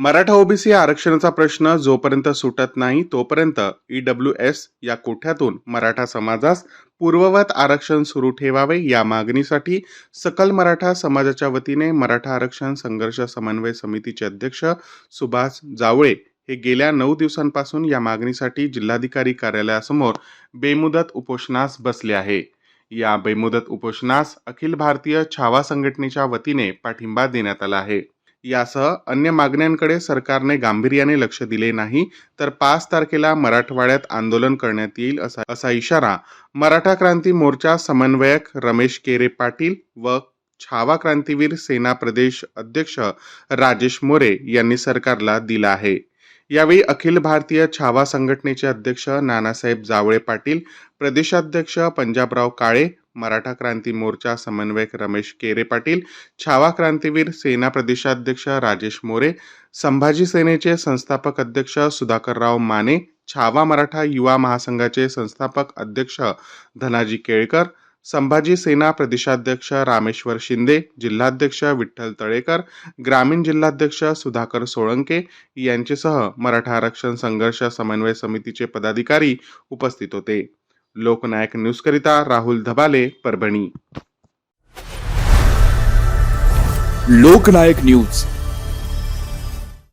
Maratha OBC आरक्षणाचा प्रश्न जोपर्यंत सुटत नाही तोपर्यंत ईडब्ल्यू एस या कोठ्यातून मराठा समाजास पूर्ववत आरक्षण सुरू ठेवावे या मागणीसाठी सकल मराठा समाजाच्या वतीने मराठा आरक्षण संघर्ष समन्वय समितीचे अध्यक्ष सुभाष जावळे हे गेल्या नऊ दिवसांपासून या मागणीसाठी जिल्हाधिकारी कार्यालयासमोर बेमुदत उपोषणास बसले आहे. या बेमुदत उपोषणास अखिल भारतीय छावा संघटनेच्या वतीने पाठिंबा देण्यात आला आहे. यासह अन्य मागण्यांकडे सरकारने गांभीर्याने लक्ष दिले नाही तर पाच तारखेला मराठवाड्यात आंदोलन करण्यात येईल असा असा इशारा मराठा क्रांती मोर्चा समन्वयक रमेश केरे पाटील व छावा क्रांतीवीर सेना प्रदेश अध्यक्ष राजेश मोरे यांनी सरकारला दिला आहे. यावेळी अखिल भारतीय छावा संघटनेचे अध्यक्ष नानासाहेब जावळे पाटील प्रदेशाध्यक्ष पंजाबराव काळे मराठा क्रांती मोर्चा समन्वयक रमेश केरे पाटील छावा क्रांतीवीर सेना प्रदेशाध्यक्ष राजेश मोरे संभाजी सेनेचे संस्थापक अध्यक्ष सुधाकरराव माने छावा मराठा युवा महासंघाचे संस्थापक अध्यक्ष धनाजी केळकर संभाजी सेना प्रदेशाध्यक्ष रामेश्वर शिंदे जिल्हाध्यक्ष विठ्ठल तळेकर ग्रामीण जिल्हाध्यक्ष सुधाकर सोळंके यांचेसह मराठा आरक्षण संघर्ष समन्वय समितीचे पदाधिकारी उपस्थित होते. लोकनायक न्यूजकरिता राहुल धबाले परभणी. लोकनायक न्यूज.